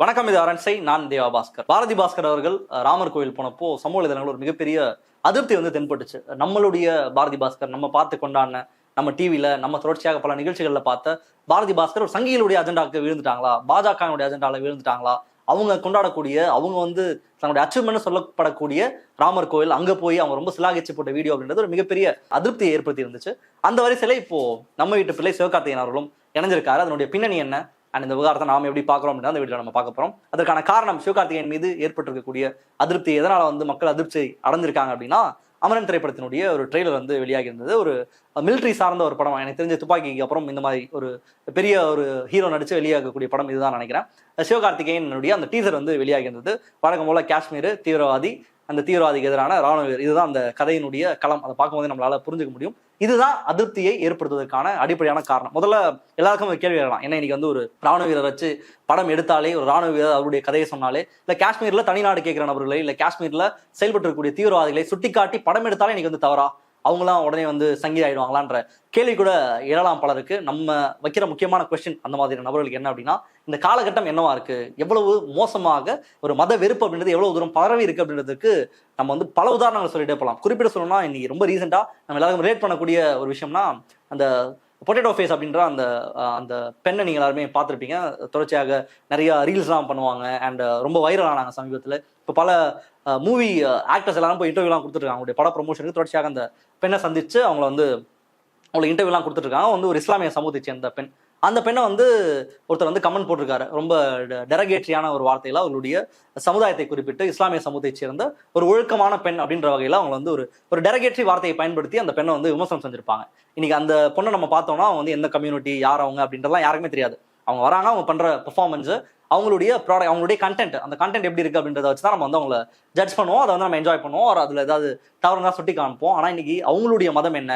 வணக்கம் இது அரண்சை. நான் தேவா பாஸ்கர். பாரதி பாஸ்கர் அவர்கள் ராமர் கோயில் போனப்போ சமூக இதழங்கள் ஒரு மிகப்பெரிய அதிருப்தி வந்து தென்பட்டுச்சு. நம்மளுடைய பாரதி பாஸ்கர் நம்ம பார்த்து கொண்டாடின நம்ம டிவியில நம்ம தொடர்ச்சியாக பல நிகழ்ச்சிகளில் பார்த்த பாரதி பாஸ்கர் ஒரு சங்கிகளுடைய அஜெண்டாவுக்கு விழுந்துட்டாங்களா? பாஜகவுடைய அஜெண்டாவில் விழுந்துட்டாங்களா? அவங்க கொண்டாடக்கூடிய அவங்க வந்து தன்னுடைய அச்சீவ்மெண்ட் சொல்லப்படக்கூடிய ராமர் கோயில் அங்க போய் அவங்க ரொம்ப சிலாகிச்சு போட்ட வீடியோ அப்படின்றது ஒரு மிகப்பெரிய அதிருப்தியை ஏற்படுத்தி இருந்துச்சு. அந்த வரிசையில இப்போ நம்ம வீட்டு பிள்ளை சிவகார்த்திகேயன் அவர்களும் இணைஞ்சிருக்காரு. அதனுடைய பின்னணி என்ன? அண்ட் இந்த விவகாரத்தை நாம் எப்படி பார்க்குறோம் அப்படின்னா அந்த வீடியோ நம்ம பார்க்க போகிறோம் அதற்கான காரணம் சிவகார்த்திகேயன் மீது ஏற்பட்டிருக்கக்கூடிய அதிருப்தி. எதனால் வந்து மக்கள் அதிர்ச்சி அடைஞ்சிருக்காங்க அப்படின்னா அமரன் திரைப்படத்தினுடைய ஒரு ட்ரெய்லர் வந்து வெளியாகி இருந்தது ஒரு மிலிட்ரி சார்ந்த ஒரு படம். எனக்கு தெரிஞ்ச துப்பாக்கிக்கு அப்புறம் இந்த மாதிரி ஒரு பெரிய ஒரு ஹீரோ நடிச்சு வெளியாகக்கூடிய படம். இதுதான் நினைக்கிறேன். சிவகார்த்திகேயனுடைய அந்த டீசர் வந்து வெளியாகி இருந்தது வழக்கம் போல காஷ்மீர் தீவிரவாதி அந்த தீவிரவாதிக்கு எதிரான ராணுவ வீரர். இதுதான் அந்த கதையினுடைய களம். அதை பார்க்கும்போது நம்மளால புரிஞ்சுக்க முடியும். இதுதான் அதிருப்தியை ஏற்படுத்துவதற்கான அடிப்படையான காரணம். முதல்ல எல்லாருக்கும் ஒரு கேள்வி எழலாம் ஏன்னா இன்னைக்கு வந்து ஒரு ராணுவ வீரர் வச்சு படம் எடுத்தாலே ஒரு ராணுவ வீரர் அவருடைய கதையை சொன்னாலே இல்ல காஷ்மீர்ல தனிநாடு கேட்கிற நபர்களை இல்ல காஷ்மீர்ல செயல்பட்டு இருக்கக்கூடிய தீவிரவாதிகளை சுட்டிக்காட்டி படம் எடுத்தாலே இன்னைக்கு வந்து தவறா? அவங்களாம் உடனே வந்து சங்கீதம் ஆயிடுவாங்களான்ற கேள்வி கூட எழலாம் பலருக்கு. நம்ம வைக்கிற முக்கியமான கொஸ்டின் அந்த மாதிரி நபர்களுக்கு என்ன அப்படின்னா இந்த காலகட்டம் என்னவா இருக்கு? எவ்வளவு மோசமாக ஒரு மத வெறுப்பு அப்படின்றது எவ்வளவு தூரம் பரவி இருக்கு அப்படின்றதுக்கு நம்ம வந்து பல உதாரணங்கள் சொல்லிட்டே போகலாம். குறிப்பிட சொல்லணும்னா இன்னைக்கு ரொம்ப ரீசெண்டாக நம்ம எல்லாருக்கும் ரிலேட் பண்ணக்கூடிய ஒரு விஷயம்னா அந்த பொட்டேட்டோ ஃபேஸ் அப்படின்ற அந்த அந்த பெண்ணை நீங்கள் எல்லாருமே பார்த்துருப்பீங்க. தொடர்ச்சியாக நிறைய ரீல்ஸ்லாம் பண்ணுவாங்க. அண்ட் ரொம்ப வைரல் ஆனாங்க சமீபத்தில். இப்போ பல மூவி ஆக்டர்ஸ் எல்லாரும் போய் இன்டர்வியூலாம் கொடுத்துருக்காங்க. அவங்களுடைய பட ப்ரொமோஷனுக்கு தொடர்ச்சியாக அந்த பெண்ணை சந்திச்சு அவங்கள வந்து அவங்களுக்கு இன்டர்வியூலாம் கொடுத்துருக்காங்க. வந்து ஒரு இஸ்லாமிய சமூகத்தை சேர்ந்த பெண். அந்த பெண்ணை வந்து ஒருத்தர் வந்து கமெண்ட் போட்டிருக்காரு. ரொம்ப டெரகேட்ரியான ஒரு வார்த்தையில அவர்களுடைய சமுதாயத்தை குறிப்பிட்டு இஸ்லாமிய சமூகத்தைச் சேர்ந்த ஒரு ஒழுக்கமான பெண் அப்படின்ற வகையில் அவங்க வந்து ஒரு ஒரு டெரகேட்ரி வார்த்தையை பயன்படுத்தி அந்த பெண்ணை வந்து விமர்சனம் செஞ்சிருப்பாங்க. இன்னைக்கு அந்த பொண்ணை நம்ம பார்த்தோம்னா அவங்க வந்து எந்த கம்யூனிட்டி யார் அவங்க அப்படின்றலாம் யாருக்குமே தெரியாது. அவங்க வராங்க அவங்க பண்ற பெர்ஃபார்மன்ஸ் அவங்களுடைய ப்ராடக்ட் அவங்களுடைய கண்டென்ட் அந்த கண்டென்ட் எப்படி இருக்கு அப்படின்றத வச்சு தான் நம்ம வந்து அவங்கள ஜட்ஜ் பண்ணுவோம் அதை வந்து நம்ம என்ஜாய் பண்ணுவோம் ஒரு அதில் ஏதாவது தவறுனா சுட்டி காமிப்போம் ஆனால் இன்னைக்கு அவங்களுடைய மதம் என்ன?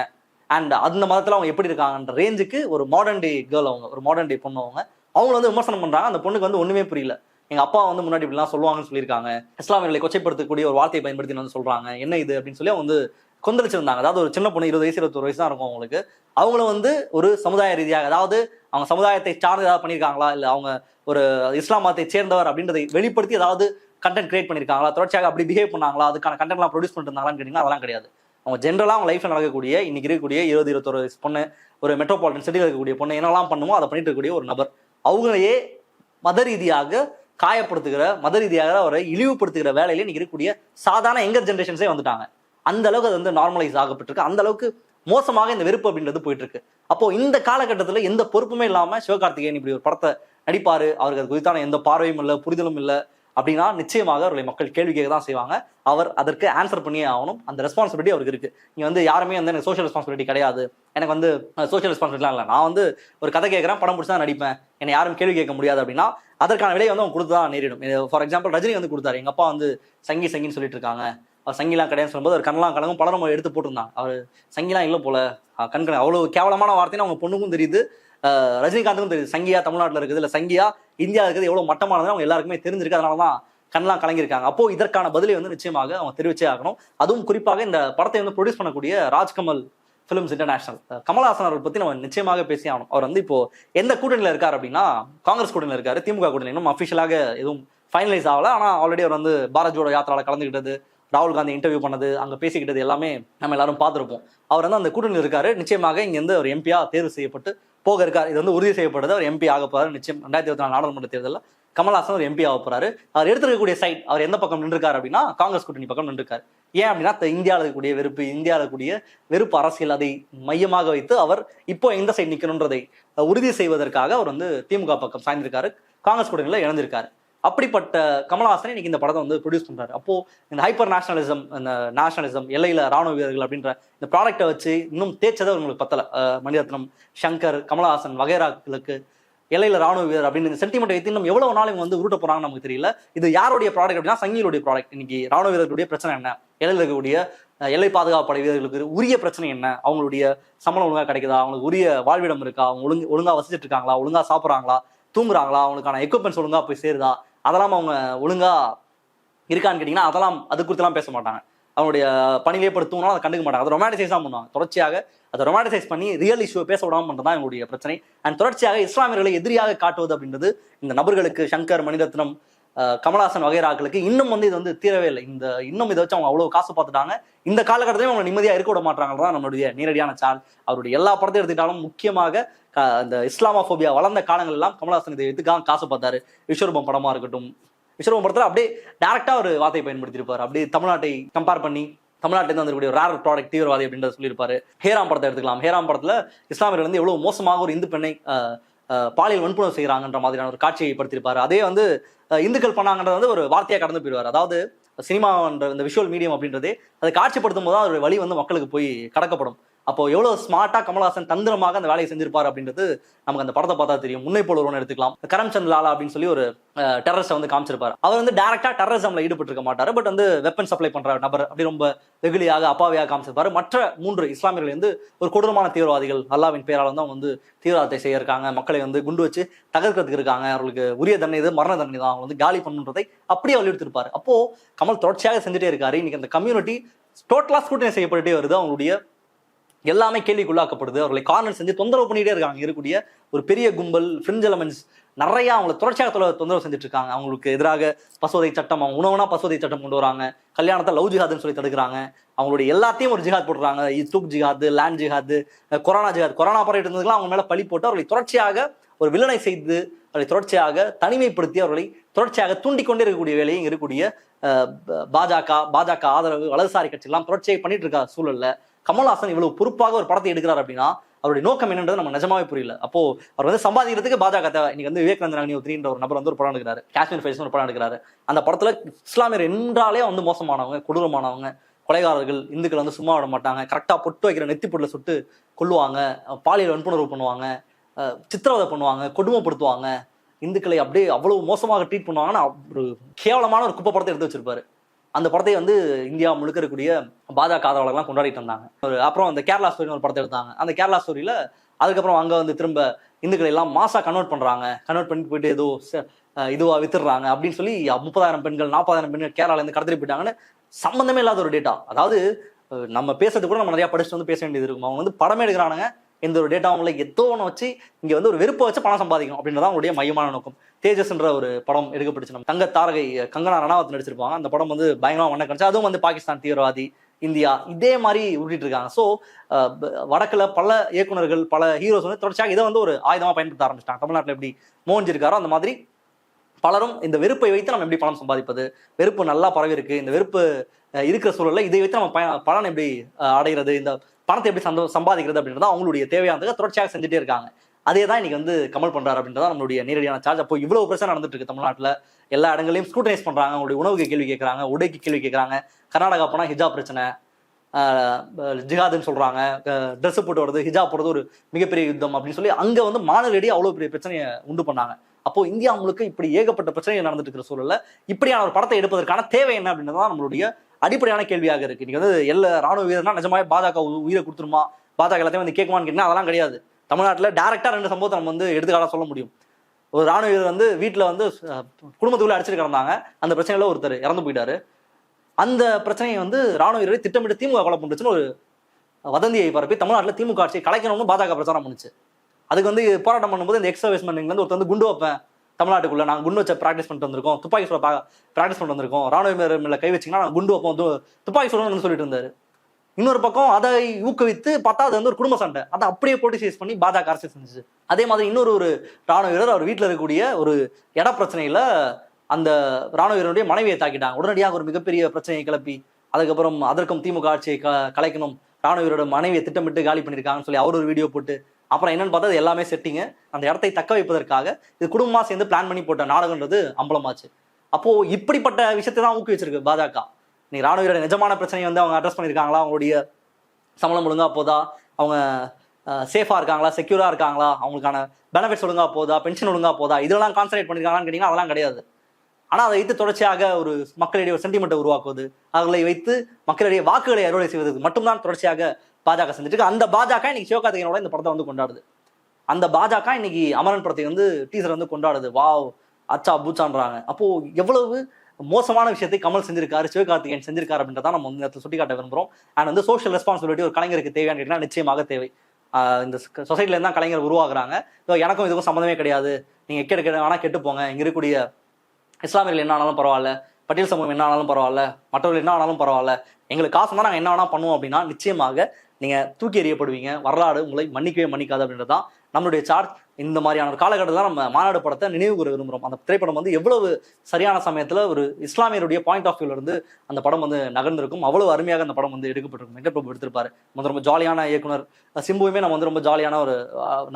அண்ட் அந்த மதத்தில் அவங்க எப்படி இருக்காங்கன்ற ரேஞ்சுக்கு ஒரு மாடர்ன் டே கேர்ள் அவங்க ஒரு மாடர்ன் டே பொண்ணு அவங்க. அவங்கள வந்து விமர்சனம் பண்ணுறாங்க அந்த பொண்ணுக்கு வந்து ஒன்றுமே புரியல. எங்கள் அப்பா வந்து முன்னாடி இப்படிலாம் சொல்லுவாங்கன்னு சொல்லியிருக்காங்க. இஸ்லாமியர்களை கொச்சைப்படுத்தக்கூடிய ஒரு வார்த்தையை பயன்படுத்தி வந்து சொல்கிறாங்க என்ன இது அப்படின்னு சொல்லி அவங்க வந்து கொந்தளிச்சிருந்தாங்க. அதாவது ஒரு சின்ன பொண்ணு இருபது வயசு இருபத்தொரு வயசு தான் இருக்கும் அவங்களுக்கு. அவங்கள வந்து ஒரு சமுதாய ரீதியாக அதாவது அவங்க சமுதாயத்தை சார்ந்து ஏதாவது பண்ணியிருக்காங்களா? இல்லை அவங்க ஒரு இஸ்லாம் மதத்தை சேர்ந்தவர் அப்படின்றதை வெளிப்படுத்தி ஏதாவது கண்டென்ட் கிரியேட் பண்ணியிருக்காங்களா? தொடர்ச்சியாக அப்படி பிஹேவ் பண்ணாங்களா? அதுக்கான கண்டென்ட்லாம் ப்ரொடியூஸ் பண்ணிருந்தாங்களான்னு கேட்டிங்கன்னா அதெல்லாம் கிடையாது. அவங்க ஜென்ரலாக அவங்க லைஃப்பில் நடக்கக்கூடிய இன்னைக்கு இருக்கக்கூடிய இருபது இருபத்தொரு வயசு பொண்ணு ஒரு மெட்ரோபாலிட்டன் சிட்டியில் இருக்கக்கூடிய பொண்ணு என்னெல்லாம் பண்ணுமோ அதை பண்ணிட்டு இருக்கக்கூடிய ஒரு நபர். அவங்களையே மத ரீதியாக காயப்படுத்துகிற மத ரீதியாக அவரை இழிவுபடுத்துகிற வேலையில இன்னைக்கு இருக்கக்கூடிய சாதாரண எங்கர் ஜென்ரேஷன்ஸே வந்துட்டாங்க. அந்த அளவுக்கு அது வந்து நார்மலைஸ் ஆகப்பட்டிருக்கு. அந்த அளவுக்கு மோசமாக இந்த வெறுப்பு அப்படின்றது போயிட்டு இருக்கு அப்போ இந்த காலகட்டத்தில் எந்த பொறுப்புமே இல்லாமல் சிவகார்த்திகேயன் இப்படி ஒரு படத்தை நடிப்பாரு. அவருக்கு அது குறித்தான எந்த பார்வையும் இல்லை புரிதலும் இல்லை. அப்படின்னா நிச்சயமாக அவர்களை மக்கள் கேள்வி கேட்க தான் செய்வாங்க. அவர் அதற்கு ஆன்சர் பண்ணியே ஆகணும். அந்த ரெஸ்பான்சிபிலிட்டி அவருக்கு இருக்கு. நீங்க வந்து யாருமே வந்து எனக்கு சோஷியல் ரெஸ்பான்சிபிலிட்டி கிடையாது. எனக்கு வந்து சோஷியல் ரெஸ்பான்சிபிலிட்டிலாம் இல்லை. நான் வந்து ஒரு கதை கேட்குறேன் படம் பிடிச்சா நடிப்பேன். என்னை யாரும் கேள்வி கேட்க முடியாது அப்படின்னா அதற்கான விலையை வந்து அவங்க கொடுத்து தான் நேரிடும். ஃபார் எக்ஸாம்பிள் ரஜினி வந்து கொடுத்தாரு. எங்க அப்பா வந்து சங்கி சங்கின்னு சொல்லிட்டு இருக்காங்க. அவர் சங்கிலாம் கிடையாதுன்னு சொல்லும்போது அவர் கண்ணெல்லாம் கலங்கும். பலரும் எடுத்து போட்டிருந்தாங்க. அவர் சங்கிலாம் இல்லை போல. அஹ் அவ்வளோ அவ்வளவு கேவலமான வார்த்தைன்னு அவங்க பொண்ணுக்கும் தெரியுது. ரஜினிகாந்துக்கும் தெரியுது சங்கியா தமிழ்நாட்டில் இருக்குது. இல்லை சங்கியா இந்தியா இருக்குது. எவ்வளோ மட்டமானது அவங்க எல்லாருக்குமே தெரிஞ்சிருக்கு. அதனால தான் கண்ணெலாம் கலங்கியிருக்காங்க. அப்போ இதற்கான பதிலை வந்து நிச்சயமாக அவங்க தெரிவிச்சே ஆகணும். அதுவும் குறிப்பாக இந்த படத்தை வந்து ப்ரொடியூஸ் பண்ணக்கூடிய ராஜ்கமல் ஃபிலிம்ஸ் இன்டர்நேஷனல் கமல்ஹாசன் அவர்கள் பற்றி நம்ம நிச்சயமாக பேசி ஆகணும். அவர் வந்து இப்போ எந்த கூட்டணியில் இருக்கார் அப்படின்னா காங்கிரஸ் கூட்டணியில் இருக்காரு. திமுக கூட்டணி இன்னும் அஃபிஷியலாக எதுவும் ஃபைனலைஸ் ஆகல. ஆனால் ஆல்ரெடி அவர் வந்து பாரத் ஜோடோ யாத்திராவில் கலந்துக்கிட்டது ராகுல் காந்தி இன்டர்வியூ பண்ணது அங்கே பேசிக்கிட்டது எல்லாமே நம்ம எல்லாரும் பார்த்துருப்போம். அவர் வந்து அந்த கூட்டணியில் இருக்காரு. நிச்சயமாக இங்கேருந்து ஒரு எம்பியா தேர்வு செய்யப்பட்டு போக இருக்கார். இது வந்து உறுதி செய்யப்படுது அவர் எம்பி ஆக போறாரு. நிச்சயம் ரெண்டாயிரத்தி இருபத்தி நாலு நாடாளுமன்ற தேர்தலில் கமல்ஹாசன் ஒரு எம்பி ஆக போறாரு. அவர் எடுத்திருக்கக்கூடிய சைட் அவர் எந்த பக்கம் நின்றுருக்காரு அப்படின்னா காங்கிரஸ் கூட்டணி பக்கம் நின்றுருக்காரு. ஏன் அப்படின்னா இந்தியாவில் இருக்கக்கூடிய வெறுப்பு இந்தியாவில் இருக்கக்கூடிய வெறுப்பு அரசியல் அதை மையமாக வைத்து அவர் இப்போ எந்த சைடு நிற்கணுன்றதை உறுதி செய்வதற்காக அவர் வந்து திமுக பக்கம் சாய்ந்திருக்காரு. காங்கிரஸ் கூட்டணியில் இழந்திருக்காரு அப்படிப்பட்ட கமலஹாசன் இன்னைக்கு இந்த படத்தை வந்து ப்ரொடியூஸ் பண்றாரு. அப்போ இந்த ஹைப்பர் நேஷனலிசம் இந்த நேஷனலிசம் எல்லையில ராணுவ வீரர்கள் அப்படின்ற இந்த ப்ராடக்ட்டை வச்சு இன்னும் தேய்ச்சதை உங்களுக்கு பத்தல. மணிரத்னம் சங்கர் கமலஹாசன் வகைராக்களுக்கு எல்லையில ராணுவ வீரர் அப்படின்னு இந்த சென்டிமெண்ட் வைத்து இன்னும் எவ்வளவு நாள் இவங்க வந்து உருட்ட போறாங்கன்னு நமக்கு தெரியல. இது யாருடைய ப்ராடக்ட் அப்படின்னா சங்கிகளுடைய ப்ராடக்ட் இன்னைக்கு ராணுவ வீரர்களுடைய பிரச்சனை என்ன? எல்லையில் இருக்கக்கூடிய எல்லை பாதுகாப்பு படை வீரர்களுக்கு உரிய பிரச்சனை என்ன? அவங்களுடைய சம்பளம் ஒழுங்கா கிடைக்குதா? அவங்களுக்கு உரிய வாழ்விடம் இருக்கா? அவங்க ஒழுங்கு ஒழுங்கா வசிச்சுட்டு இருக்காங்களா? ஒழுங்கா சாப்பிட்றாங்களா? தூங்குறாங்களா? அவங்களுக்கான எக்யூப்மெண்ட்ஸ் ஒழுங்கா போய் சேருதா? அதெல்லாம் அவங்க ஒழுங்கா இருக்கான்னு கேட்டிங்கன்னா அதெல்லாம் அது குறித்துலாம் பேச மாட்டாங்க. அவனுடைய பணியிலே படுத்தவங்களும் அதை கண்டுக்க மாட்டாங்க. அதை ரொமான்டிசைஸ் தான் பண்ணுவாங்க. தொடர்ச்சியாக அதை ரொமான்டிசைஸ் பண்ணி ரியல் இஷ்யூ பேச விடாமல் பண்ணுறது தான் எங்களுடைய பிரச்சனை. அண்ட் தொடர்ச்சியாக இஸ்லாமியர்களை எதிரியாக காட்டுவது அப்படின்றது இந்த நபர்களுக்கு சங்கர் மணிரத்னம் கமலஹாசன் வகைராக்களுக்கு இன்னும் வந்து இது வந்து தீரவே இல்லை. இந்த இன்னும் இதை வச்சு அவங்க அவ்வளவு காசு பார்த்துட்டாங்க. இந்த காலகட்டத்திலையும் அவங்க நிம்மதியா இருக்க விட மாட்டாங்க தான் நம்மளுடைய நேரடியான சால். அவருடைய எல்லா படத்தையும் எடுத்துக்கிட்டாலும் முக்கியமாக இந்த இஸ்லாமோபியா வளர்ந்த காலங்கள் எல்லாம் கமலஹாசன் இதை எடுத்துக்காக காசு பார்த்தாரு. விஸ்வரூபம் படமா இருக்கட்டும். விஸ்வரூபம் படத்துல அப்படியே டேரக்டா ஒரு வார்த்தையை பயன்படுத்தியிருப்பார். அப்படியே தமிழ்நாட்டை கம்பேர் பண்ணி தமிழ்நாட்டிலேருந்து வந்திருக்கக்கூடிய ரேர் ப்ராடக்ட் தீவிரவாதி அப்படின்றத சொல்லியிருப்பாரு. ஹேராம் படத்தை எடுத்துக்கலாம். ஹேராம் படத்துல இஸ்லாமியர்கள் வந்து எவ்வளவு மோசமாக ஒரு இந்து பெண்ணை பாலியல் வன்புணர்வு செய்கிறாங்கன்ற மாதிரியான ஒரு காட்சியை படுத்திருப்பார் அதே வந்து இந்துக்கள் பண்ணாங்கன்றது வந்து ஒரு வார்த்தையாக கடந்து போயிடுவார். அதாவது சினிமான்ற இந்த விஷுவல் மீடியம் அப்படின்றதே அதை காட்சிப்படுத்தும் போது தான் அதோட வழி வந்து மக்களுக்கு போய் கடக்கப்படும். அப்போ எவ்வளவு ஸ்மார்ட்டா கமல்ஹாசன் தந்திரமாக அந்த வேலையை செஞ்சிருப்பாரு அப்படின்றது நமக்கு அந்த படத்தை பார்த்தா தெரியும். முன்னை போல ஒருவன் எடுத்துக்கலாம். கரம்சந்த் லாலா அப்படின்னு சொல்லி ஒரு டெரரிஸ்ட் வந்து காமிச்சிருப்பாரு. அவர் வந்து டேரக்டா டெரரிசம்ல ஈடுபட்டிருக்க மாட்டாரு. பட் வந்து வெப்பன் சப்ளை பண்ற நபர் அப்படி ரொம்ப வெகுளியாக அப்பாவியாக காமிச்சிருப்பாரு. மற்ற மூன்று இஸ்லாமியர்கள் வந்து ஒரு கொடூரமான தீவிரவாதிகள் அல்லாவின் பேரால தான் வந்து தீவிரவாதத்தை செய்ய இருக்காங்க. மக்களை வந்து குண்டு வச்சு தகர்க்கிறதுக்கு இருக்காங்க. அவர்களுக்கு உரிய தண்டனை இது மரண தண்டனை தான். அவங்க வந்து காலி பண்ணுன்றதை அப்படியே வலியுறுத்திருப்பாரு அப்போ கமல் தொடர்ச்சியாக செஞ்சுட்டே இருக்காரு. இன்னைக்கு அந்த கம்யூனிட்டி டோட்டலா ஸ்கூட்டனை செய்யப்பட்டுட்டே வருது. அவங்களுடைய எல்லாமே கேள்விக்குள்ளாக்கப்படுது. அவர்களை கார்னர் செஞ்சு தொந்தரவு பண்ணிகிட்டே இருக்காங்க. இருக்கக்கூடிய ஒரு பெரிய கும்பல் ஃப்ரிஞ்ச் எலமெண்ட்ஸ் நிறைய அவங்கள தொடர்ச்சியாக தொலை- தொந்தரவு செஞ்சுட்டு இருக்காங்க அவங்களுக்கு எதிராக பசுவதை சட்டம் அவங்க உணவுனா பசுவதை சட்டம் கொண்டு வராங்க. கல்யாணத்தை லவ் ஜிஹாதுன்னு சொல்லி தடுக்கிறாங்க. அவங்களுடைய எல்லாத்தையும் ஒரு ஜிஹாத் போடுறாங்க இத்துக் ஜிஹாது லேண்ட் ஜிஹாது கொரோனா ஜிஹாத். கொரோனா பரவிட்டு இருந்ததுக்கெல்லாம் அவங்க மேலே பழி போட்டு அவர்களை தொடர்ச்சியாக ஒரு வில்லனை செய்து அவர்களை தொடர்ச்சியாக தனிமைப்படுத்தி அவர்களை தொடர்ச்சியாக தூண்டிக்கொண்டே இருக்கக்கூடிய வேலையும் இருக்கக்கூடிய பாஜக பாஜக ஆதரவு வலதுசாரி கட்சிகள்லாம் தொடர்ச்சியாக பண்ணிட்டு இருக்கா சூழல்ல. கமல்ஹாசன் இவ்வளவு பொறுப்பாக ஒரு படத்தை எடுக்கிறார் அப்படின்னா அவருடைய நோக்கம் என்னன்றது நம்ம நிஜமாவே புரியல. அப்போ அவர் வந்து சம்பாதிக்கிறதுக்கு பாஜக தேவை. இன்னைக்கு வந்து விவேகானந்தன் அக்னி ஒரு நபர் வந்து ஒரு படம் எடுக்கிறாரு. காஷ்மீர் ஃபைல்ஸ் ஒரு படம் எடுக்கிறாரு. அந்த படத்துல இஸ்லாமியர் என்றாலே வந்து மோசமானவங்க கொடூரமானவங்க கொலைகாரர்கள் இந்துக்கள் வந்து சும்மா விட மாட்டாங்க. கரெக்டாக பொட்டு வைக்கிற நெத்தி பொட்டுல சுட்டு கொல்லுவாங்க. பாலியல் வன்புணர்வு பண்ணுவாங்க. சித்திரவதை பண்ணுவாங்க. கொடுமைப்படுத்துவாங்க. இந்துக்களை அப்படியே அவ்வளவு மோசமாக ட்ரீட் பண்ணுவாங்கன்னா ஒரு கேவலமான ஒரு குப்பை படத்தை எடுத்து வச்சிருப்பாரு. அந்த படத்தை வந்து இந்தியா முழுக்க இருக்கக்கூடிய பாஜக ஆதரவாளர்கள்லாம் கொண்டாடிட்டு இருந்தாங்க. ஒரு அப்புறம் அந்த கேரளா ஸ்டோரின்னு ஒரு படத்தை எடுத்தாங்க. அந்த கேரளா ஸ்டோரியில அதுக்கப்புறம் அங்க வந்து திரும்ப இந்துக்களை எல்லாம் மாசா கன்வெர்ட் பண்றாங்க. கன்வெர்ட் பண்ணிட்டு போயிட்டு ஏதோ இதுவாக இதுவா வித்துடுறாங்க அப்படின்னு சொல்லி முப்பதாயிரம் பெண்கள் நாற்பதாயிரம் பெண்கள் கேரளால இருந்து கடத்திட்டு போயிட்டாங்கன்னு சம்பந்தமே இல்லாத ஒரு டேட்டா அதாவது நம்ம பேசுறது கூட நம்ம நிறைய படிச்சுட்டு வந்து பேச வேண்டியது இருக்கும். அவங்க வந்து படமே எடுக்கிறானுங்க. எந்த ஒரு டேட்டா அவங்கள ஒன்று வச்சு இங்கே வந்து ஒரு வெறுப்பை வச்சு பணம் சம்பாதிக்கணும் அப்படின்றதான் அவங்களுடைய மையமான நோக்கம். தேஜஸ்ன்ற ஒரு படம் எடுக்கப்பட்டுச்சு. நம்ம தங்க தாரகை கங்கனா ரணாவத் நடிச்சிருப்பாங்க. அந்த படம் வந்து பயங்கரமாக வண்ண கிடைச்சு அதுவும் வந்து பாகிஸ்தான் தீவிரவாதி இந்தியா இதே மாதிரி உருட்டிட்டு இருக்காங்க. ஸோ வடக்கில் பல இயக்குனர்கள் பல ஹீரோஸ் வந்து தொடர்ச்சியாக இதை வந்து ஒரு ஆயுதமாக பயன்படுத்த ஆரம்பிச்சிட்டாங்க. தமிழ்நாட்டில் எப்படி மோஞ்சிருக்காரோ இருக்காரோ அந்த மாதிரி பலரும் இந்த வெறுப்பை வைத்து நம்ம எப்படி பணம் சம்பாதிப்பது? வெறுப்பு நல்லா பரவி இருக்கு இந்த வெறுப்பு இருக்கிற சூழல்ல இதை வைத்து நம்ம பலன் எப்படி அடைகிறது? இந்த பணத்தை எப்படி சந்தோ சம்பாதிக்கிறது அப்படின்றத அவங்களுடைய தேவையானதை தொடர்ச்சியாக செஞ்சுட்டே இருக்காங்க. அதே தான் இன்னைக்கு வந்து கமல் பண்றாரு அப்படின்றத நம்மளுடைய நேரடியான சார்ஜ் அப்போ இவ்வளவு பிரச்சனை நடந்துட்டு இருக்கு தமிழ்நாட்டில். எல்லா இடங்களையும் ஸ்க்ரூட்டனைஸ் பண்றாங்க. அவங்களுடைய உணவுக்கு கேள்வி கேட்கறாங்க உடைக்கு கேள்வி கேட்கறாங்க கர்நாடகா போனா ஹிஜாப் பிரச்சனை. ஜிஹாதுன்னு சொல்றாங்க. ட்ரெஸ் போட்டு வருது ஹிஜாப் போடுறது ஒரு மிகப்பெரிய யுத்தம் அப்படின்னு சொல்லி அங்க வந்து மாநிலடி அவ்வளவு பெரிய பிரச்சனையை உண்டு பண்ணாங்க. அப்போ இந்தியா முழுக்க இப்படி ஏகப்பட்ட பிரச்சனைகள் நடந்துட்டு இருக்கிற சூழல்ல இப்படியான ஒரு படத்தை எடுப்பதற்கான தேவை என்ன அப்படின்றது தான் நம்மளுடைய அடிப்படையான கேள்வியாக இருக்கு. இன்னைக்கு வந்து எல்லா ராணுவ வீரர்னா நிஜமாவே பாஜக உ- உயிரை கொடுத்துருமா? பாஜக எல்லாத்தையும் வந்து கேட்குமான்னு கேட்டீங்கன்னா அதெல்லாம் கிடையாது. தமிழ்நாட்டில் டேரக்டா ரெண்டு சம்பவத்தை நம்ம வந்து எடுத்துக்காட்டா சொல்ல முடியும். ஒரு ராணுவ வீரர் வந்து வீட்டில் வந்து குடும்பத்துக்குள்ளே அடிச்சிட்டு கிடந்தாங்க. அந்த பிரச்சனையில ஒருத்தர் இறந்து போயிட்டாரு. அந்த பிரச்சனையை வந்து ராணுவ வீரரை திட்டமிட்டு திமுக கொலை பண்ணுச்சுன்னு ஒரு வதந்தியை பரப்பி தமிழ்நாட்டில் திமுக ஆட்சியை கலைக்கணும்னு பாஜக பிரச்சாரம் பண்ணுச்சு. அதுக்கு வந்து போராட்டம் பண்ணும்போது இந்த எக்ஸ் சர்வீஸ்மென்ல வந்து ஒருத்தர் வந்து குண்டு வைப்பேன். தமிழ்நாட்டுக்குள்ள நாங்கள் குண்டு வச்ச ப்ராக்டிஸ் பண்ணிட்டு வந்திருக்கோம். துப்பாக்கி சுட ப்ராக்டிஸ் பண்ணிட்டு வந்திருக்கோம். ராணுவ வீரர் மேல கை வச்சிங்கன்னா நாங்கள் குண்டு வைப்போம். து- துப்பாக்கி சுடணும்னு சொல்லிட்டு இருந்தாரு. இன்னொரு பக்கம் அதை ஊக்குவித்து பார்த்தா அது வந்து ஒரு குடும்ப சண்டை. அதை அப்படியே போட்டிசைஸ் பண்ணி பாஜக அரசு செஞ்சுச்சு. அதே மாதிரி இன்னொரு ஒரு ராணுவ வீரர் அவர் வீட்டில் இருக்கக்கூடிய ஒரு இட பிரச்சனையில அந்த ராணுவ வீரனுடைய மனைவியை தாக்கிட்டாங்க. உடனடியாக ஒரு மிகப்பெரிய பிரச்சனையை கிளப்பி அதுக்கப்புறம் அதற்கும் திமுக ஆட்சியை க கலைக்கணும். ராணுவ வீரரோட மனைவியை திட்டமிட்டு காலி பண்ணியிருக்காங்கன்னு சொல்லி அவர் ஒரு வீடியோ போட்டு அப்புறம் என்னன்னு பார்த்தா அது எல்லாமே செட்டிங்கு அந்த இடத்தை தக்க வைப்பதற்காக இது குடும்பமாக சேர்ந்து பிளான் பண்ணி போட்ட நாடகன்றது அம்பலமாச்சு. அப்போது இப்படிப்பட்ட விஷயத்தை தான் ஊக்குவிச்சிருக்கு பாஜக. நீ ராணுவ வீரர் நிஜமான பிரச்சனையை வந்து அவங்க அட்ரஸ் பண்ணியிருக்காங்களா? அவங்களுடைய சம்பளம் ஒழுங்கா போதா? அவங்க சேஃபாக இருக்காங்களா? செக்யூராக இருக்காங்களா? அவங்களுக்கான பெனிஃபிட்ஸ் ஒழுங்கா போதா? பென்ஷன் ஒழுங்கா போதா? இதெல்லாம் கான்சன்ட்ரேட் பண்ணிருக்காங்களான்னு கேட்டிங்கன்னா அதெல்லாம் கிடையாது. ஆனால் அதை வைத்து தொடர்ச்சியாக ஒரு மக்களிடையே ஒரு சென்டிமெண்ட்டை உருவாக்குவது அவர்களை வைத்து மக்களிடையே வாக்குகளை அறுவடை செய்வதற்கு மட்டும்தான் தொடர்ச்சியாக பாஜக செஞ்சுட்டு அந்த பாஜக இன்னைக்கு சிவகார்த்திகேயனோட இந்த படத்தை வந்து கொண்டாடுது. அந்த பாஜக இன்னைக்கு அமரன் படத்தை வந்து டீசர் வந்து கொண்டாடுது. வாவ் அச்சா பூச்சான்றாங்க. அப்போ எவ்வளவு மோசமான விஷயத்தை கமல் செஞ்சிருக்காரு சிவகார்த்திகேயன் செஞ்சிருக்காரு அப்படின்றத நம்ம வந்து நேரத்தில் சுட்டிக்காட்ட விரும்புறோம். அண்ட் வந்து சோஷியல் ரெஸ்பான்சிபிலிட்டி ஒரு கலைஞருக்கு தேவையான்னு கேட்டீங்கன்னா நிச்சயமாக தேவை. இந்த சொசைட்டில இருந்தா கலைஞர் உருவாகுறாங்க. ஸோ எனக்கும் இதுக்கும் சம்மந்தமே கிடையாது. நீங்க எக்கெடு கெடு வேணா கெட்டு போங்க. இங்க இருக்கக்கூடிய இஸ்லாமியர்கள் என்ன ஆனாலும் பரவாயில்ல பட்டியல் சமூகம் என்ன ஆனாலும் பரவாயில்ல மற்றவர்கள் என்ன ஆனாலும் பரவாயில்ல. எங்களுக்கு காசு தான் நாங்கள் என்ன வேணால் பண்ணுவோம் அப்படின்னா நிச்சயமாக நீங்கள் தூக்கி எறியப்படுவீங்க வரலாறு உங்களை மன்னிக்கவே மன்னிக்காது அப்படின்றது தான் நம்மளுடைய சார்ஜ் இந்த மாதிரியான ஒரு காலகட்டத்தில் நம்ம மாநாடு படத்தை நினைவு கூற விரும்புகிறோம் அந்த திரைப்படம் வந்து எவ்வளவு சரியான சமயத்தில் ஒரு இஸ்லாமியருடைய பாயிண்ட் ஆஃப் வியூலேருந்து அந்த படம் வந்து நகர்ந்திருக்கும். அவ்வளவு அருமையாக அந்த படம் வந்து எடுக்கப்பட்டிருக்கும். வெங்கட் பிரபு எடுத்திருப்பாரு ரொம்ப ரொம்ப ஜாலியான இயக்குனர் சிம்புவுமே நம்ம வந்து ரொம்ப ஜாலியான ஒரு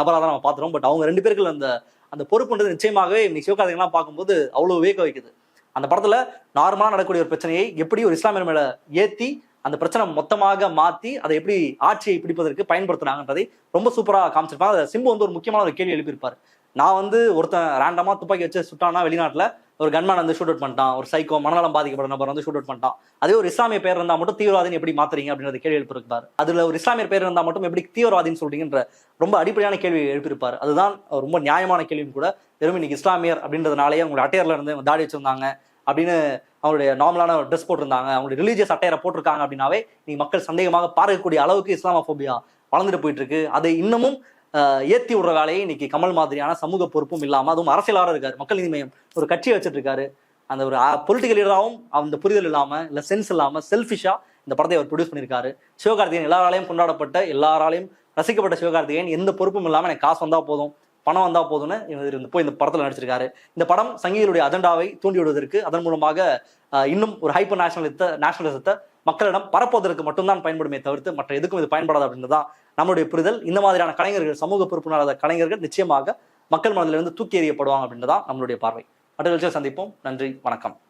நபராக தான் நம்ம பார்த்துருவோம் பட் அவங்க ரெண்டு பேருக்குள்ள அந்த அந்த பொறுப்புன்றது நிச்சயமாகவே இன்னைக்கு சிவகார்த்திகெல்லாம் பார்க்கும்போது அவ்வளவு வேக வைக்குது. அந்த படத்துல நார்மலா நடக்கக்கூடிய ஒரு பிரச்சனையை எப்படி ஒரு இஸ்லாமியர் மேல ஏத்தி அந்த பிரச்சனை மொத்தமாக மாத்தி அதை எப்படி ஆட்சியை பிடிப்பதற்கு பயன்படுத்துறாங்கன்றதை ரொம்ப சூப்பரா காமிச்சிருப்பாங்க அதை சிம்பு வந்து ஒரு முக்கியமான ஒரு கேள்வி எழுப்பியிருப்பாரு. நான் வந்து ஒருத்தன் ரேண்டமா துப்பாக்கி வச்சு சுட்டானா வெளிநாட்டுல ஒரு கன்மேன் வந்து ஷூட் அவுட் பண்ணிட்டான். ஒரு சைக்கோ மனநலம் பாதிக்கப்பட்ட நபர் வந்து ஷூட் அவுட் பண்ணிட்டான். அதே ஒரு இஸ்லாமிய பேர் இருந்தால் மட்டும் தீவிரவாதின்னு எப்படி மாத்துறீங்க அப்படின்றது கேள்வி எழுப்பியிருப்பார் அதுல ஒரு இஸ்லாமியர் பேர் இருந்தால் மட்டும் எப்படி தீவிரவாதின்னு சொல்றீங்கன்ற ரொம்ப அடிப்படையான கேள்வி எழுப்பியிருப்பார் அதுதான் ரொம்ப நியாயமான கேள்வியும் கூட வெறும் இன்னைக்கு இஸ்லாமியர் அப்படின்றதுனாலேயே அவங்களோட அட்டையர்ல இருந்து தாடி வச்சிருந்தாங்க அப்படின்னு அவங்களுடைய நார்மலான ஒரு ட்ரெஸ் போட்டிருந்தாங்க. அவங்களுடைய ரிலீஜியஸ் அட்டையரை போட்டிருக்காங்க அப்படின்னாவே நீ மக்கள் சந்தேகமாக பார்க்கக்கூடிய அளவுக்கு இஸ்லாமோபியா வளர்ந்துட்டு போயிட்டு இருக்கு. அதை இன்னமும் ஏற்றி ஏத்தி விடுற வேலையை இன்னைக்கு கமல் மாதிரியான சமூக பொறுப்பும் இல்லாமல் அதுவும் அரசியலாளர் இருக்காரு மக்கள் நீதி மையம் ஒரு கட்சியை வச்சுட்டு இருக்காரு அந்த ஒரு பொலிட்டிக்கல் லீடராகவும் அந்த புரிதல் இல்லாமல் இல்லை சென்ஸ் இல்லாமல் செல்ஃபிஷா இந்த படத்தை அவர் ப்ரொடியூஸ் பண்ணியிருக்காரு. சிவகார்த்திகேயன் எல்லாராலையும் கொண்டாடப்பட்ட எல்லாராலையும் ரசிக்கப்பட்ட சிவகார்த்திகேயன் எந்த பொறுப்பும் இல்லாமல் எனக்கு காசு வந்தால் போதும் பணம் வந்தால் போதும்னு இவர் போய் இந்த படத்தில் நடிச்சிருக்காரு. இந்த படம் சங்கீதனுடைய அஜெண்டாவை தூண்டி விடுவதற்கு அதன் மூலமாக இன்னும் ஒரு ஹைப்பர் நேஷனலித்த நேஷனலிசத்தை மக்களிடம் பரப்புவதற்கு மட்டும்தான் பயன்படுமே தவிர்த்து மற்ற எதுக்கும் இது பயன்படாது அப்படின்றதான் நம்மளுடைய புரிதல் இந்த மாதிரியான கலைஞர்கள் சமூக பொறுப்புணராத கலைஞர்கள் நிச்சயமாக மக்கள் மனதிலிருந்து தூக்கி எறியப்படுவாங்க அப்படின்றதான் நம்மளுடைய பார்வை. மற்ற சந்திப்போம். நன்றி வணக்கம்.